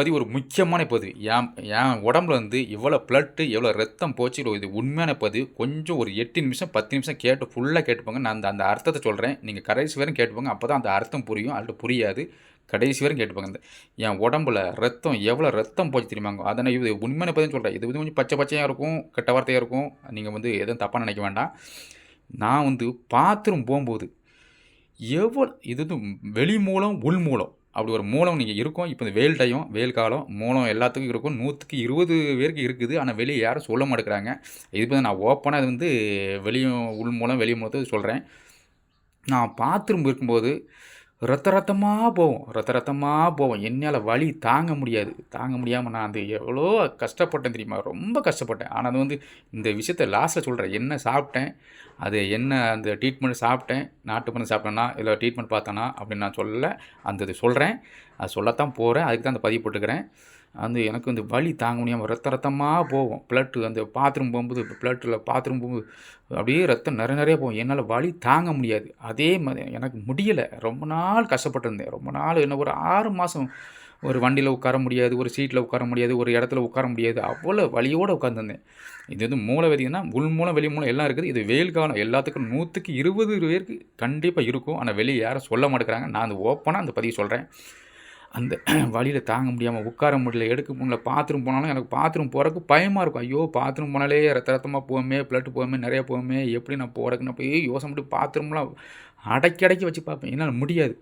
பதிவு ஒரு முக்கியமான பதிவு. என் என் உடம்புல வந்து இவ்வளோ ப்ளட்டு எவ்வளோ ரத்தம் போச்சு இது உண்மையான பதிவு. கொஞ்சம் ஒரு எட்டு நிமிஷம் பத்து நிமிஷம் கேட்டு ஃபுல்லாக கேட்டுப்போங்க. நான் அந்த அந்த அர்த்தத்தை சொல்கிறேன் நீங்கள் கடைசி வரையும் கேட்டுப்போங்க. அப்போ தான் அந்த அர்த்தம் புரியும். அல்லது புரியாது. கடைசி வரையும் கேட்டுப்பாங்க. இந்த என் உடம்புல ரத்தம் எவ்வளோ ரத்தம் போச்சு தெரியுமாங்க அதை நான் இது உண்மையான பதிவு சொல்கிறேன் இது வந்து கொஞ்சம் பச்சை பச்சையாக இருக்கும் கெட்ட வார்த்தையாக இருக்கும். நீங்கள் வந்து எதுவும் தப்பாக நினைக்க வேண்டாம். நான் வந்து பாத்ரூம் போகும்போது எவ்வளோ இது வந்து வெளி மூலம் உள் மூலம் அப்படி ஒரு மூலம் நீங்கள் இருக்கும். இப்போ இந்த வெயில் டைம் வெயில் காலம் மூலம் எல்லாத்துக்கும் இருக்கும். நூற்றுக்கு இருபது பேருக்கு இருக்குது. ஆனால் வெளியே யாரும் சொல்ல மாட்டேங்கிறாங்க. இது வந்து நான் ஓப்பனாக இது வந்து வெளியும் உள் மூலம் வெளியே மூலத்தை சொல்கிறேன் நான் பாத்ரூம் இருக்கும்போது ரத்த ரத்தமாக போவோம் ரத்த ரத்தமாக போவோம் என்னால் வலி தாங்க முடியாது. தாங்க முடியாமல் நான் அது எவ்வளோ கஷ்டப்பட்டேன் தெரியுமா? ரொம்ப கஷ்டப்பட்டேன். ஆனால் அது வந்து இந்த விஷயத்த லாஸ்ட்டில் சொல்கிறேன் என்ன சாப்பிட்டேன்? அது என்ன அந்த ட்ரீட்மெண்ட் சாப்பிட்டேன்? நாட்டு மருந்து சாப்பிட்டேன்னா இல்லை ட்ரீட்மெண்ட் பார்த்தேன்னா அப்படின்னு நான் சொல்லலை அந்த இது சொல்கிறேன் அது சொல்லத்தான் போகிறேன் அதுக்கு தான் அந்த பதிவு போட்டுக்கிறேன். அந்த எனக்கு இந்த வலி தாங்க முடியாமல் ரத்த ரத்தமாக போகும். பிளட்டு அந்த பாத்ரூம் போகும்போது பிளட்டில் பாத்ரூம் போகும்போது அப்படியே ரத்தம் நிறைய நிறைய போகும். என்னால் வலி தாங்க முடியாது. அதே மாதிரி எனக்கு முடியலை. ரொம்ப நாள் கஷ்டப்பட்டிருந்தேன். ரொம்ப நாள் என்ன ஒரு ஆறு மாதம் ஒரு வண்டியில் உட்கார முடியாது ஒரு சீட்டில் உட்கார முடியாது ஒரு இடத்துல உட்கார முடியாது. அவ்வளோ வலியோடு உட்காந்துருந்தேன் இது வந்து மூளை மூலவதினா உள் மூலம் வெளி மூலம் எல்லாம் இருக்குது. இது வெயில் காலம். எல்லாத்துக்கும் நூற்றுக்கு இருபது பேருக்கு கண்டிப்பாக இருக்கும். ஆனால் வெளியே யாரும் சொல்ல மாட்டேங்கிறாங்க. நான் அந்த ஓப்பனாக அந்த பதிவு சொல்கிறேன் அந்த வழியில் தாங்க முடியாமல் உட்கார முடியல எடுக்க முடியல பாத்ரூம் போனாலும் எனக்கு பாத்ரூம் போகிறக்கு பயமாக இருக்கும். ஐயோ பாத்ரூம் போனாலே ரத்த ரத்தமாக போவோமே பிளட்டு போவோமே நிறையா போவோமே எப்படி நான் போகிறதுக்கு போய் யோசனை பண்ணி பாத்ரூம்லாம் அடக்கி அடக்கி வச்சு பார்ப்பேன். என்னால் முடியாது.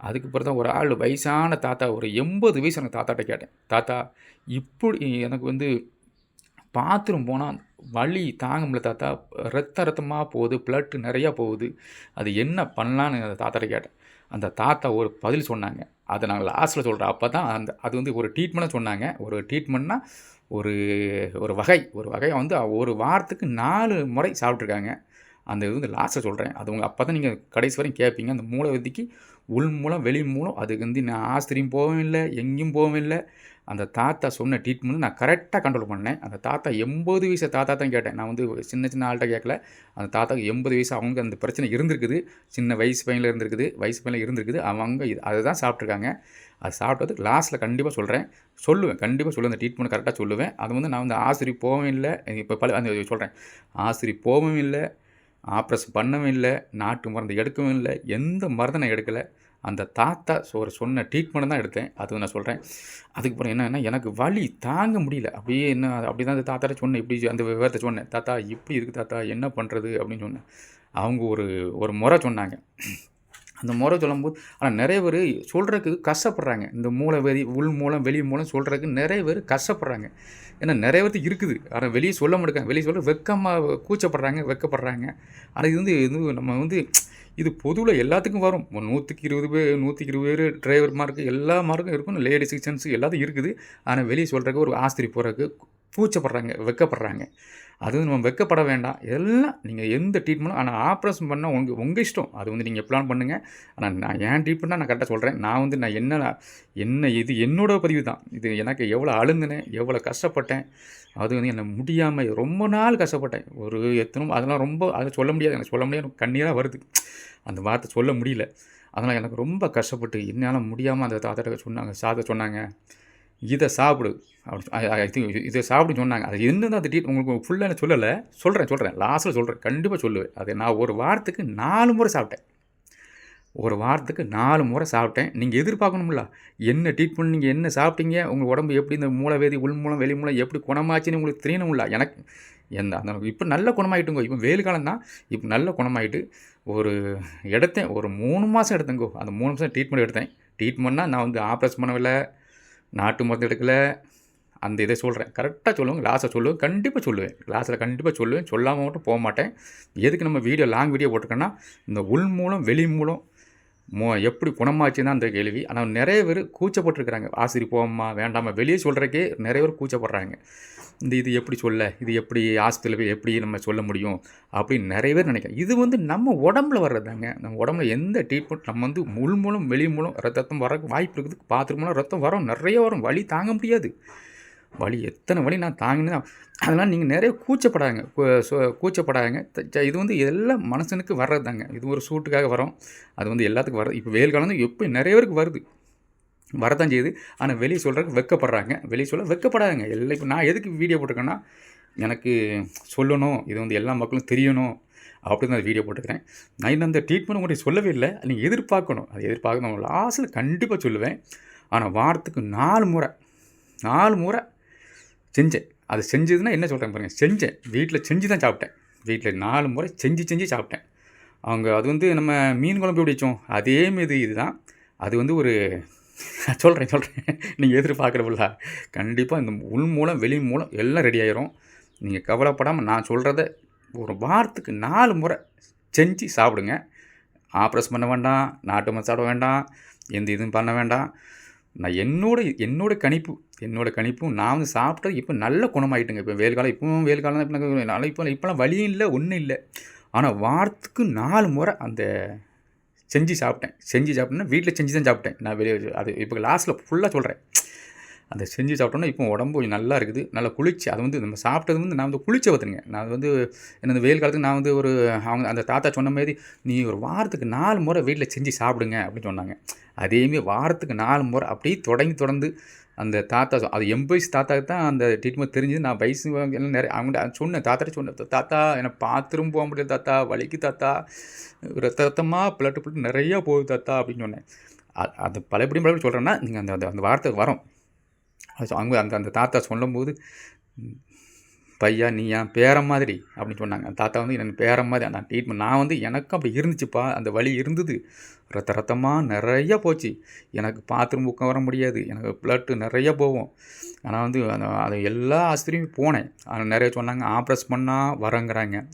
அதுக்கு பிறகு தான் ஒரு ஆள் வயசான தாத்தா ஒரு எண்பது வயசு எனக்கு தாத்தாட்ட கேட்டேன். தாத்தா இப்படி எனக்கு வந்து பாத்ரூம் போனால் வலி தாங்க முடியல தாத்தா. ரத்த ரத்தமாக போகுது பிளட்டு நிறையா போகுது. அது என்ன பண்ணலான்னு அந்த தாத்தாட்ட கேட்டேன். அந்த தாத்தா ஒரு பதில் சொன்னாங்க. அதை நான் லாஸ்ட்டில் சொல்கிறேன் அப்போ தான் அந்த அது வந்து ஒரு ட்ரீட்மெண்ட்டாக சொன்னாங்க. ஒரு ட்ரீட்மெண்ட்னா ஒரு ஒரு வகை ஒரு வகையை வந்து ஒரு வாரத்துக்கு நாலு முறை சாப்பிட்ருக்காங்க அந்த இது வந்து லாஸ்ட்டை சொல்கிறேன் அது உங்கள் அப்போ தான் நீங்கள் கடைசி வரையும் கேட்பீங்க அந்த மூளை விதிக்கு உள் மூலம் வெளி மூலம் அதுக்கு வந்து நான் ஆஸ்திரியும் போகவும் இல்லை எங்கேயும் போகவும் இல்லை. அந்த தாத்தா சொன்ன ட்ரீட்மெண்ட் நான் கரெக்டாக கண்ட்ரோல் பண்ணேன். அந்த தாத்தா எண்பது வயசு தாத்தா தான் கேட்டேன். நான் வந்து சின்ன சின்ன ஆள்கிட்ட கேட்கல. அந்த தாத்தாவுக்கு எண்பது வயசு அவங்க அந்த பிரச்சனை இருந்திருக்குது. சின்ன வயசு பையனில் இருந்திருக்குது வயசு பையனில் இருந்திருக்குது. அவங்க இது அதை தான் சாப்பிட்ருக்காங்க அது சாப்பிட்டது லாஸ்ட்டில் கண்டிப்பாக சொல்கிறேன் சொல்லுவேன் கண்டிப்பாக சொல்லுவேன். அந்த ட்ரீட்மெண்ட் கரெக்டாக சொல்லுவேன். அது வந்து நான் வந்து ஆசிரி போகவும் இல்லை. இப்போ பல அந்த சொல்கிறேன் ஆசிரி போகவும் இல்லை. ஆப்ரேஷன் பண்ணவும் இல்லை நாட்டு மருந்து எடுக்கவும் இல்லை எந்த மருந்தனை நான் எடுக்கலை. அந்த தாத்தா ஒரு சொன்ன ட்ரீட்மெண்ட் தான் எடுத்தேன். அது நான் சொல்கிறேன் அதுக்கப்புறம் என்னென்னா எனக்கு வலி தாங்க முடியல. அப்படியே என்ன அப்படி தான் அந்த தாத்தாட்ட சொன்னேன். இப்படி அந்த விவரத்தை சொன்னேன். தாத்தா இப்படி இருக்குது தாத்தா என்ன பண்ணுறது அப்படின்னு சொன்னேன். அவங்க ஒரு ஒரு முறை சொன்னாங்க. அந்த முறை சொல்லும்போது ஆனால் நிறைய பேர் சொல்கிறதுக்கு கஷ்டப்படுறாங்க. இந்த மூளை வெளி உள் மூலம் வெளி மூலம் சொல்கிறதுக்கு நிறைய பேர் கஷ்டப்படுறாங்க. ஏன்னா நிறைய பேருக்கு இருக்குது. ஆனால் வெளியே சொல்ல மாட்டேங்க வெளியே சொல்ல வெக்கமாக கூச்சப்படுறாங்க வெக்கப்படுறாங்க. ஆனால் இது வந்து இது நம்ம வந்து இது பொதுவில் எல்லாத்துக்கும் வரும். நூற்றுக்கு இருபது பேர் நூற்றுக்கு இருபது பேர் டிரைவர் மார்க்கு எல்லா மார்க்கும் இருக்கும். லேடிஸ் ஜென்ஸு எல்லாத்தையும் இருக்குது. ஆனால் வெளியே சொல்கிறதுக்கு ஒரு ஆஸ்திரி போகிறக்கு பூச்சப்படுறாங்க வெக்கப்படுறாங்க. அதுவும் நம்ம வெக்கப்பட வேண்டாம். எல்லாம் நீங்கள் எந்த ட்ரீட்மெண்ட்டும் ஆனால் ஆப்ரேஷன் பண்ணால் உங்கள் உங்கள் இஷ்டம். அது வந்து நீங்கள் பிளான் பண்ணுங்கள் ஆனால் நான் ஏன் ட்ரீட்மெண்ட்டாக நான் கரெக்டாக சொல்கிறேன் நான் வந்து நான் என்ன என்ன இது என்னோட பதிவு தான். இது எனக்கு எவ்வளோ அழுந்தினேன் எவ்வளோ கஷ்டப்பட்டேன். அது வந்து என்னை முடியாமல் ரொம்ப நாள் கஷ்டப்பட்டேன். ஒரு எத்தனும் அதெல்லாம் ரொம்ப அதை சொல்ல முடியாது. எனக்கு சொல்ல முடியாது. கண்ணீராக வருது. அந்த வார்த்தை சொல்ல முடியல. அதனால் எனக்கு ரொம்ப கஷ்டப்பட்டு என்னால் முடியாமல் அந்த தாத்தாட்ட சொன்னாங்க சாத சொன்னாங்க. இதை சாப்பிடு. அப்படி இதை சாப்பிடு சொன்னாங்க. அது என்னதான் அந்த டீட் உங்களுக்கு ஃபுல்லாக சொல்லலை. சொல்கிறேன் சொல்கிறேன் லாஸ்ட்டில் சொல்கிறேன் கண்டிப்பாக சொல்லுவேன். அது நான் ஒரு வாரத்துக்கு நாலு முறை சாப்பிட்டேன். ஒரு வாரத்துக்கு நாலு முறை சாப்பிட்டேன். நீங்கள் எதிர்பார்க்கணும்ல. என்ன ட்ரீட்மெண்ட் நீங்கள் என்ன சாப்பிட்டீங்க? உங்கள் உடம்பு எப்படி இந்த மூளை வேதி உள் மூலம் வெளி மூலம் எப்படி குணமாச்சுன்னு உங்களுக்கு தெரியணும்ல. எனக்கு எந்த அந்த இப்போ நல்ல குணமாயிட்டுங்கோ. இப்போ வெயில் காலம் தான் இப்போ நல்ல குணமாயிட்டு ஒரு எடுத்தேன். ஒரு மூணு மாதம் எடுத்தேங்கோ. அந்த மூணு மாதம் ட்ரீட்மெண்ட் எடுத்தேன். ட்ரீட்மெண்ட்னால் நான் வந்து ஆப்ரேஷன் பண்ணவில்லை. நாட்டு மருந்து எடுக்கல. அந்த இதை சொல்கிறேன் கரெக்டாக சொல்லுவேன் கிளாஸை சொல்லுவேன். கண்டிப்பாக சொல்லுவேன். கிளாஸில் கண்டிப்பாக சொல்லுவேன். சொல்லாமல் மட்டும் போக மாட்டேன். எதுக்கு நம்ம வீடியோ லாங் வீடியோ போட்டிருக்கோன்னா இந்த உள் மூலம் வெளி மூலம் மோ எப்படி குணமாச்சுன்னா அந்த கேள்வி. ஆனால் நிறைய பேர் கூச்சப்பட்டுருக்குறாங்க. ஆசிரியர் போகமா வேண்டாமா வெளியே சொல்கிறக்கே நிறைய பேர் கூச்சப்படுறாங்க. இந்த இது எப்படி சொல்ல இது எப்படி ஹாஸ்பிட்டலில் போய் எப்படி நம்ம சொல்ல முடியும் அப்படின்னு நிறைய பேர் நினைக்கிறேன். இது வந்து நம்ம உடம்புல வர்றதாங்க நம்ம உடம்புல எந்த ட்ரீட்மெண்ட் நம்ம வந்து முள் மூலம் வெளி மூலம் ரத்தம் வர வாய்ப்பு இருக்குது பாத்ரூம் மூலம் ரத்தம் வரும் நிறைய வரும். வலி தாங்க முடியாது. வலி எத்தனை வலி நான் தாங்கினேன் அதனால் நீங்கள் நிறைய கூச்சப்படாங்க கூச்சப்படாங்க இது வந்து எல்லாம் மனுஷனுக்கு வர்றது தாங்க இது ஒரு சூட்டுக்காக வரும். அது வந்து எல்லாத்துக்கும் வர்றது. இப்போ வெயில் காலம் எப்போ நிறைய பேருக்கு வருது. வரதான் செய்யுது. ஆனால் வெளியே சொல்கிறதுக்கு வெக்கப்படுறாங்க. வெளியே சொல்ல வெக்கப்படாதுங்க. எல்லாம் இப்போ நான் எதுக்கு வீடியோ போட்டிருக்கேன்னா எனக்கு சொல்லணும். இது வந்து எல்லா மக்களும் தெரியணும் அப்படின்னு அந்த வீடியோ போட்டுக்கிறேன் நான் இன்னும் அந்த ட்ரீட்மெண்ட் உங்களுக்கு சொல்லவே இல்லை. நீங்கள் எதிர்பார்க்கணும். அது எதிர்பார்க்கணும் லாஸ்ட்டில் கண்டிப்பாக சொல்லுவேன். ஆனால் வாரத்துக்கு நாலு முறை நாலு முறை செஞ்சேன். அது செஞ்சதுன்னா என்ன சொல்கிறேன் பாருங்கள் செஞ்சேன். வீட்டில் செஞ்சு தான் சாப்பிட்டேன். வீட்டில் நாலு முறை செஞ்சு செஞ்சு சாப்பிட்டேன். அவங்க அது வந்து நம்ம மீன் குழம்பு எப்படி வச்சோம்? அதே மீது இதுதான். அது வந்து ஒரு சொல்கிறேன் சொல்கிறேன் நீங்கள் எதிர்பார்க்குறவில்ல கண்டிப்பாக இந்த உள் மூலம் வெளி மூலம் எல்லாம் ரெடி ஆயிரும். நீங்கள் கவலைப்படாமல் நான் சொல்கிறத ஒரு வாரத்துக்கு நாலு முறை செஞ்சு சாப்பிடுங்க. ஆப்ரேஷன் பண்ண வேண்டாம் நாட்டு மருந்து வேண்டாம் எந்த இதுவும் பண்ண வேண்டாம். நான் என்னோட என்னோட கணிப்பு என்னோட கணிப்பும் நான் வந்து சாப்பிட்டது இப்போ நல்ல குணமாயிட்டுங்க. இப்போ வெயில் காலம் இப்போவும் வெயில் காலம் தான் இப்போ இப்போ இப்போலாம் வழியும் இல்லை ஒன்றும் இல்லை. ஆனால் வாரத்துக்கு நாலு முறை அந்த செஞ்சு சாப்பிட்டேன். செஞ்சு சாப்பிட்டேன்னா வீட்டில் செஞ்சு தான் சாப்பிட்டேன். நான் வெளியே அது இப்போ லாஸ்ட்டில் ஃபுல்லாக சொல்கிறேன் அந்த செஞ்சு சாப்பிட்டோன்னா இப்போ உடம்பு கொஞ்சம் நல்லா இருக்குது. நல்லா குளிர்ச்சி அது வந்து நம்ம சாப்பிட்டது வந்து நான் வந்து குளிச்ச பார்த்துருங்க. நான் வந்து என்ன வெயில் காலத்துக்கு நான் வந்து ஒரு அவங்க அந்த தாத்தா சொன்ன மாதிரி நீ ஒரு வாரத்துக்கு நாலு முறை வீட்டில் செஞ்சு சாப்பிடுங்க அப்படின்னு சொன்னாங்க. அதேமாரி வாரத்துக்கு நாலு முறை அப்படியே தொடங்கி தொடர்ந்து அந்த தாத்தா அது எண்பது வயசு தாத்தாக்கு தான் அந்த ட்ரீட்மெண்ட் தெரிஞ்சது. நான் வயசு எல்லாம் நிறைய அவங்க சொன்னேன். தாத்தாட்ட சொன்னேன். தாத்தா என்னை பாத்ரூம் போக முடியல தாத்தா வலிக்கு தாத்தா ரத்த ரத்தமாக பிளட்டு பிளட்டு நிறையா போகுது தாத்தா அப்படின்னு சொன்னேன். அது பழையபடியும் பழையபடி சொல்கிறேன்னா நீங்கள் அந்த அந்த- அந்த வார்த்தை வரும். அது அவங்க அந்த அந்த தாத்தா சொல்லும்போது பையா நீ என் பேர மாதிரி அப்படின்னு சொன்னாங்க. தாத்தா வந்து எனக்கு பேரன் மாதிரி அந்த ட்ரீட்மெண்ட் நான் வந்து எனக்கும் அப்படி இருந்துச்சுப்பா. அந்த வலி இருந்தது. ரத்த ரத்தமாக நிறைய போச்சு. எனக்கு பாத்ரூம் பக்கம் வர முடியாது. எனக்கு பிளட்டு நிறைய போகும். ஆனால் வந்து அந்த அது எல்லா ஆஸ்பத்திரியும் போனேன். ஆனால் நிறைய சொன்னாங்க ஆப்ரேஷன் பண்ணால் வரங்கிறாங்க.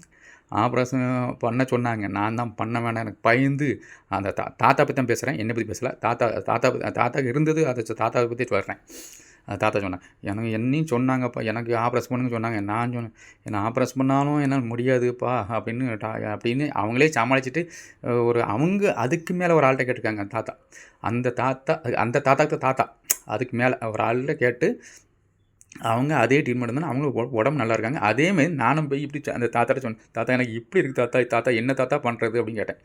ஆப்ரேஷன் பண்ண சொன்னாங்க. நான் தான் பண்ண வேணாம். எனக்கு பயந்து அந்த தா தாத்தா பற்றி தான் பேசுகிறேன் என்னை பற்றி பேசலை. தாத்தா தாத்தா பத்தி- தாத்தாக்கு இருந்தது அதை தாத்தாவை பற்றி சொல்கிறேன் தாத்தா சொன்னேன் எனக்கு என்னையும் சொன்னாங்கப்பா எனக்கு ஆப்ரேஷன் பண்ணுங்க சொன்னாங்க. நான் சொன்னேன் என்ன ஆப்ரேஷன் பண்ணாலும் என்னால் முடியாதுப்பா அப்படின்னு டா- அப்படின்னு அவங்களே சமாளிச்சுட்டு ஒரு அவங்க அதுக்கு மேலே ஒரு ஆள்கிட்ட கேட்டிருக்காங்க தாத்தா. அந்த தாத்தா அந்த தாத்தாக்கு தாத்தா அதுக்கு மேலே ஒரு ஆள்கிட்ட கேட்டு அவங்க அதே ட்ரீட்மெண்ட் இருந்தாலும் அவங்களுக்கு உடம்பு நல்லா இருக்காங்க. அதேமாதிரி நானும் போய் இப்படி அந்த தாத்தாட்ட சொன்னேன் தாத்தா எனக்கு இப்படி இருக்குது தாத்தா தாத்தா என்ன தாத்தா பண்ணுறது அப்படின்னு கேட்டேன்.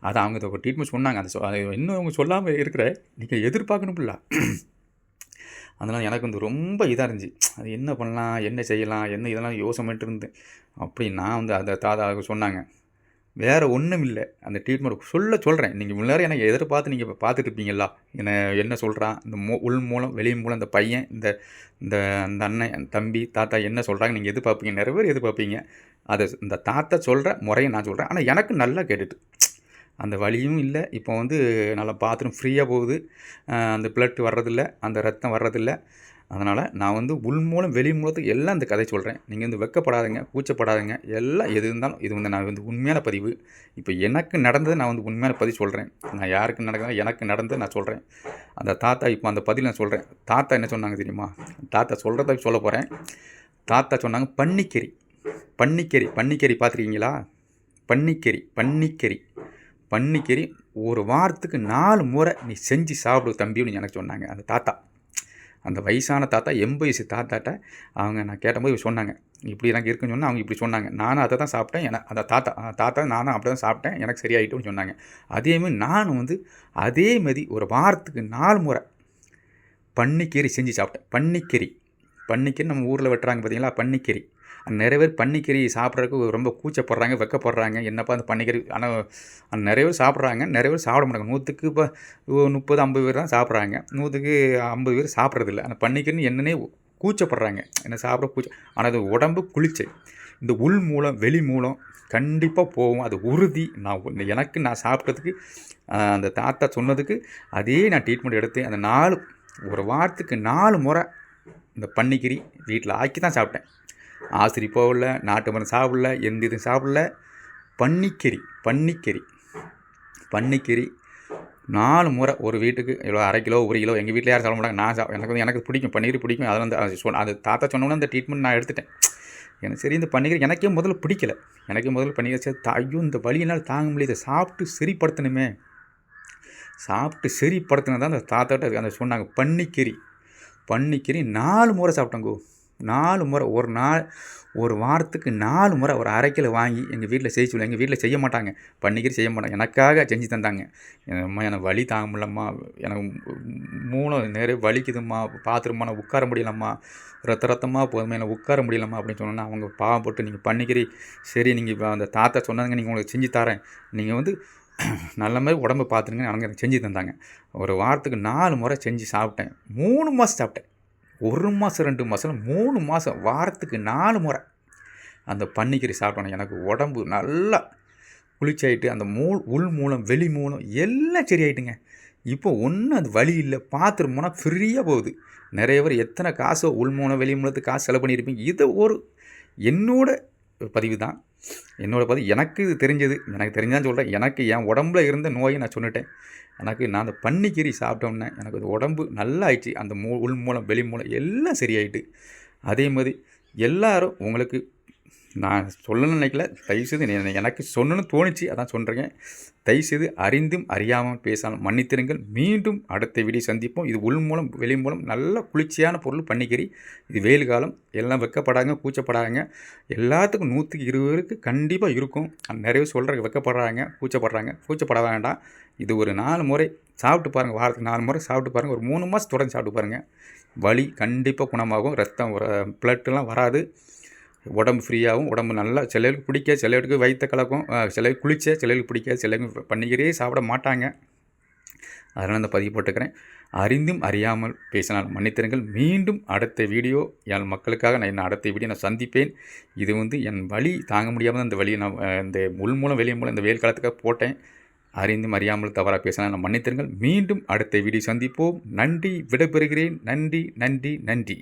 அது அவங்க ஒரு ட்ரீட்மெண்ட் சொன்னாங்க. அந்த இன்னும் அவங்க சொல்லாமல் இருக்கிற நீங்கள் எதிர்பார்க்கணும்ல அதனால் எனக்கு வந்து ரொம்ப இதாக இருந்துச்சு. அது என்ன பண்ணலாம் என்ன செய்யலாம் என்ன இதெல்லாம் யோசனை இருந்தேன் அப்படி நான் வந்து அந்த தாத்தா சொன்னாங்க. வேறு ஒன்றும் இல்லை. அந்த ட்ரீட்மெண்ட் சொல்ல சொல்கிறேன் நீங்கள் முன்னாடி எனக்கு எதிர்பார்த்து நீங்கள் இப்போ பார்த்துட்டு இருப்பீங்களா என்ன என்ன சொல்கிறான் இந்த மூ உள் மூலம் வெளி மூலம் இந்த பையன் இந்த இந்த அந்த அண்ணன் என் தம்பி தாத்தா என்ன சொல்கிறாங்க நீங்கள் எதிர்பார்ப்பீங்க? நிறைய பேர் எதிர்பார்ப்பீங்க. அதை இந்த தாத்தா சொல்கிற முறையை நான் சொல்கிறேன் ஆனால் எனக்கு நல்லா கேட்டுட்டு அந்த வழியும் இல்லை. இப்போ வந்து நல்லா பாத்ரூம் ஃப்ரீயாக போகுது. அந்த பிளட் வர்றதில்ல அந்த ரத்தம் வர்றதில்ல. அதனால் நான் வந்து உள் மூலம் வெளி மூலத்துக்கு எல்லாம் இந்த கதை சொல்கிறேன் நீங்கள் வந்து வெக்கப்படாதுங்க கூச்சப்படாதுங்க. எல்லாம் எது இருந்தாலும் இது வந்து நான் வந்து உண்மையான பதிவு. இப்போ எனக்கு நடந்ததை நான் வந்து உண்மையான பதிவு சொல்கிறேன் நான் யாருக்கு நடக்குதோ எனக்கு நடந்ததை நான் சொல்கிறேன் அந்த தாத்தா இப்போ அந்த பதில் நான் சொல்கிறேன் தாத்தா என்ன சொன்னாங்க தெரியுமா? தாத்தா சொல்கிறத சொல்ல போகிறேன் தாத்தா சொன்னாங்க பன்னிக்கறி. பன்னிக்கறி பன்னிக்கறி பார்த்துருக்கீங்களா? பன்னிக்கறி பன்னிக்கறி. பன்னிக்கறி ஒரு வாரத்துக்கு நாலு முறை நீ செஞ்சு சாப்பிடு தம்பின்னு எனக்கு சொன்னாங்க. அந்த தாத்தா. அந்த வயசான தாத்தா எண்பது வயசு தாத்தாட்ட அவங்க நான் கேட்டபோது சொன்னாங்க. இப்படி எனக்கு இருக்குன்னு சொன்னால் அவங்க இப்படி சொன்னாங்க. நானும் அதை தான் சாப்பிட்டேன். என அந்த தாத்தா தாத்தா நானும் அப்படி தான் சாப்பிட்டேன். எனக்கு சரியாயிட்டும்னு சொன்னாங்க. அதேமாதிரி நானும் வந்து அதே மாதிரி ஒரு வாரத்துக்கு நாலு முறை பன்னிக்கறி செஞ்சு சாப்பிட்டேன். பன்னிக்கறி பன்னிக்கறி நம்ம ஊரில் வெட்டுறாங்க பார்த்தீங்களா? பன்னிக்கறி நிறைய பேர் பன்னிக்கறி சாப்பிட்றதுக்கு ரொம்ப கூச்சப்படுறாங்க வெக்கப்படுறாங்க. என்னப்பா அந்த பன்னிக்கறி? ஆனால் நிறைய பேர் சாப்பிட்றாங்க. நிறைய பேர் சாப்பிட மாட்டாங்க. நூற்றுக்கு இப்போ முப்பது ஐம்பது பேர் தான் சாப்பிட்றாங்க. நூற்றுக்கு ஐம்பது பேர் சாப்பிட்றதில்ல. அந்த பன்னிக்கறின்னு என்னன்னே கூச்சப்படுறாங்க. என்ன சாப்பிட கூச்ச ஆனால் அது உடம்பு குளிர்ச்சி. இந்த உள் மூலம் வெளி மூலம் கண்டிப்பாக போகும். அது உறுதி. நான் எனக்கு நான் சாப்பிட்டதுக்கு அந்த தாத்தா சொன்னதுக்கு அதே நான் ட்ரீட்மெண்ட் எடுத்து அந்த நாலு ஒரு வாரத்துக்கு நாலு முறை இந்த பன்னிக்கிரி வீட்டில் ஆக்கி தான் சாப்பிட்டேன். ஆசிரி போகல நாட்டு மரம் சாப்பிடல எந்த இதுவும் சாப்பிடல பன்னிக்கறி பன்னிக்கறி பன்னிக்கறி நாலு முறை ஒரு வீட்டுக்கு இவ்வளோ அரை கிலோ ஒரு கிலோ எங்கள் வீட்டில் யாரும் சாப்பிட மாட்டாங்க. நான் சா எனக்கு வந்து எனக்கு பிடிக்கும் பன்னிக்கறி பிடிக்கும். அதில் வந்து அது சொன்ன அது தாத்தா சொன்னோன்னே அந்த ட்ரீட்மெண்ட் நான் எடுத்துட்டேன். எனக்கு சரி இந்த பன்னீர் எனக்கே முதல்ல பிடிக்கல. எனக்கே முதல்ல பன்னீர் சரி ஐயோ இந்த வழியினால் தாங்க முடியல. இதை சாப்பிட்டு சரிப்படுத்தணுமே. சாப்பிட்டு சரிப்படுத்தினா தான் அந்த தாத்தாட்ட அந்த சொன்னாங்க பன்னிக்கறி பன்னிக்கறி நாலு முறை சாப்பிட்டேங்கோ நாலு முறை ஒரு நாள் ஒரு வாரத்துக்கு நாலு முறை ஒரு அரை கிலோ வாங்கி எங்கள் வீட்டில் செய்ய சொல்லுவேன் எங்கள் வீட்டில் செய்ய மாட்டாங்க. பன்னிக்கறி செய்ய மாட்டாங்க. எனக்காக செஞ்சு தந்தாங்க. அம்மா எனக்கு வலி தாங்க முடியலம்மா எனக்கு மூலம் நிறைய வலிக்குதும்மா. பாத்திரமா நான் உட்கார முடியலம்மா. ரத்த ரத்தமாக போதுமா எனக்கு உட்கார முடியலம்மா அப்படின்னு சொன்னோன்னா அவங்க பாவம் போட்டு நீங்கள் பண்ணிக்கிறி சரி நீங்கள் இப்போ அந்த தாத்தா சொன்னாங்க நீங்கள் உங்களுக்கு செஞ்சு தரேன். நீங்கள் வந்து நல்ல மாதிரி உடம்ப பார்த்துருங்க அவங்க எனக்கு செஞ்சு தந்தாங்க. ஒரு வாரத்துக்கு நாலு முறை செஞ்சு சாப்பிட்டேன். மூணு மாதம் சாப்பிட்டேன். ஒரு மாதம் ரெண்டு மாதம் மூணு மாதம் வாரத்துக்கு நாலு முறை. அந்த பன்னிக்கறி சாப்பிட்டோன்னே எனக்கு உடம்பு நல்லா குளிச்சாயிட்டு அந்த மூ உள் மூலம் வெளி மூலம் எல்லாம் சரியாயிட்டுங்க. இப்போ ஒன்றும் அது வழி இல்லை. பாத்ரூம் போனால் ஃப்ரீயாக போகுது. நிறைய பேர் எத்தனை காசோ உள் மூலம் வெளி மூலத்துக்கு காசு செலவு பண்ணியிருப்பீங்க. இதை ஒரு என்னோட பதிவு தான் என்னோட பதிவு எனக்கு இது தெரிஞ்சது. எனக்கு தெரிஞ்சான்னு சொல்கிறேன் எனக்கு என் உடம்புல இருந்த நோயை நான் சொல்லிட்டேன். எனக்கு நான் அந்த பன்னிக்கீரி சாப்பிட்டோன்னே எனக்கு அது உடம்பு நல்லா ஆயிடுச்சு அந்த மூ உள் மூலம் வெளி மூலம் எல்லாம் சரியாயிட்டு. அதே மாதிரி எல்லாரும் உங்களுக்கு நான் சொல்லணும்னு நினைக்கல. தயவுசெய்து எனக்கு சொல்லணும்னு தோணுச்சு. அதான் சொல்கிறேன் தயவுசெய்து அறிந்தும் அறியாமல் பேசாமல் மன்னித்திருங்கள். மீண்டும் அடுத்த வீடியோ சந்திப்போம். இது உள் மூலம் வெளி மூலம் நல்ல குளிர்ச்சியான பொருள் பண்ணிக்கிறி இது வெயில் காலம். எல்லாம் வெக்கப்படாங்க கூச்சப்படாங்க எல்லாத்துக்கும் நூற்றுக்கு இருபதுக்கு கண்டிப்பாக இருக்கும். நிறைய சொல்கிற சொல்கிறாங்க வெக்கப்படுறாங்க கூச்சப்படுறாங்க கூச்சப்பட வேண்டாம். இது ஒரு நாலு முறை சாப்பிட்டு பாருங்கள் வாரத்துக்கு நாலு முறை சாப்பிட்டு பாருங்கள் ஒரு மூணு மாதம் தொடர்ந்து சாப்பிட்டு பாருங்கள் வலி கண்டிப்பாக குணமாகும். ரத்தம் பிளட்டெல்லாம் வராது. உடம்பு ஃப்ரீயாகவும் உடம்பு நல்லா சிலருக்கு பிடிக்க சிலருக்கு வயிற்ற கலக்கும் சிலருக்கு குளிச்ச சிலருக்கு பிடிக்க சிலருக்கு பன்னிக்கரே சாப்பிட மாட்டாங்க. அதனால் அந்த பதிவு போட்டுக்கிறேன். அறிந்தும் அறியாமல் பேசினால் மன்னித்திருங்கள். மீண்டும் அடுத்த வீடியோ என் மக்களுக்காக நான் என்ன அடுத்த வீடியோ நான் சந்திப்பேன். இது வந்து என் வழி தாங்க முடியாமல் அந்த வழியை நான் இந்த உள் மூலம் வெளியே மூலம் இந்த வெயில் காலத்துக்காக போட்டேன். அறிந்தும் அறியாமல் தவறாக பேசினால் நான் மன்னித்திருங்கள். மீண்டும் அடுத்த வீடியோ சந்திப்போம். நன்றி விடைபெறுகிறேன். நன்றி நன்றி நன்றி.